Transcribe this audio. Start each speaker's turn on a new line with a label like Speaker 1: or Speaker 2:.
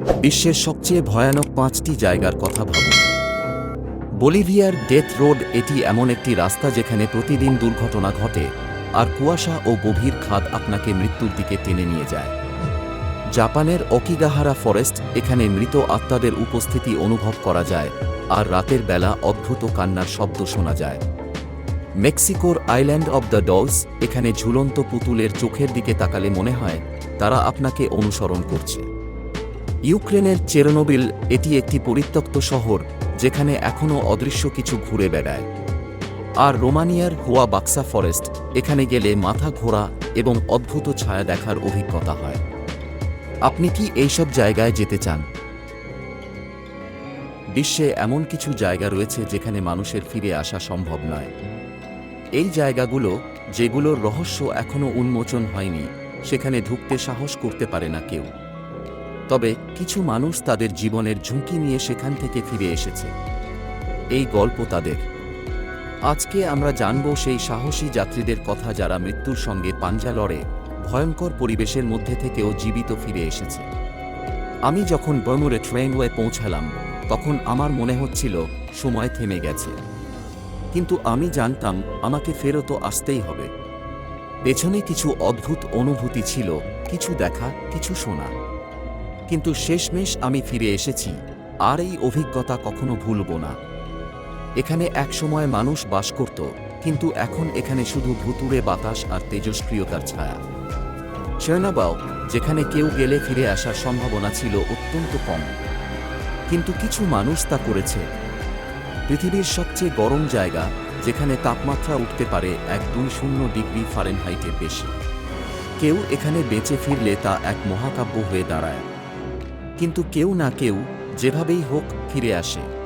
Speaker 1: বিশ্বের সবচেয়ে ভয়ানক পাঁচটি জায়গার কথা ভাবুন। বলিভিয়ার ডেথ রোড এটি এমন একটি রাস্তা যেখানে প্রতিদিন দুর্ঘটনা ঘটে আর কুয়াশা ও গভীর খাদ আপনাকে মৃত্যুর দিকে টেনে নিয়ে যায়। জাপানের অকিগাহারা ফরেস্ট এখানে মৃত আত্মাদের উপস্থিতি অনুভব করা যায় আর রাতের বেলা অদ্ভুত কান্নার শব্দ শোনা যায়। মেক্সিকোর আইল্যান্ড অব দ্য ডলস এখানে ঝুলন্ত পুতুলের চোখের দিকে তাকালে মনে হয় তারা আপনাকে অনুসরণ করছে। ইউক্রেনের চেরনোবিল এটি একটি পরিত্যক্ত শহর, যেখানে এখনও অদৃশ্য কিছু ঘুরে বেড়ায়। আর রোমানিয়ার হোয়া বাক্সা ফরেস্ট, এখানে গেলে মাথা ঘোরা এবং অদ্ভুত ছায়া দেখার অভিজ্ঞতা হয়। আপনি কি এইসব জায়গায় যেতে চান? বিশ্বে এমন কিছু জায়গা রয়েছে যেখানে মানুষের ফিরে আসা সম্ভব নয়। এই জায়গাগুলো, যেগুলোর রহস্য এখনও উন্মোচন হয়নি, সেখানে ঢুকতে সাহস করতে পারে না কেউ। তবে কিছু মানুষ তাদের জীবনের ঝুঁকি নিয়ে সেখান থেকে ফিরে এসেছে। এই গল্প তাদের। আজকে আমরা জানব সেই সাহসী যাত্রীদের কথা যারা মৃত্যুর সঙ্গে পাঞ্জা লড়ে, ভয়ঙ্কর পরিবেশের মধ্যে থেকেও জীবিত ফিরে এসেছে। আমি যখন বর্মুরে ট্রেনওয়ে পৌঁছালাম, তখন আমার মনে হচ্ছিল সময় থেমে গেছে। কিন্তু আমি জানতাম আমাকে ফেরতও আসতেই হবে। পেছনে কিছু অদ্ভুত অনুভূতি ছিল, কিছু দেখা, কিছু শোনা। কিন্তু শেষমেশ আমি ফিরে এসেছি। আর এই অভিজ্ঞতা কখনো ভুলব না। এখানে একসময় মানুষ বাস করত, কিন্তু এখন এখানে শুধু ভুতুড়ে বাতাস আর তেজস্ক্রিয়তার ছায়া। চেনাবাও যেখানে কেউ গেলে ফিরে আসার সম্ভাবনা ছিল অত্যন্ত কম। কিন্তু কিছু মানুষ তা করেছে। পৃথিবীর সবচেয়ে গরম জায়গা, যেখানে তাপমাত্রা উঠতে পারে এক দুই শূন্য ডিগ্রি ফারেনহাইটের বেশি। কেউ এখানে বেঁচে ফিরলে তা এক মহাকাব্য হয়ে দাঁড়ায়। কিন্তু কেউ না কেউ যেভাবেই হোক ফিরে আসে।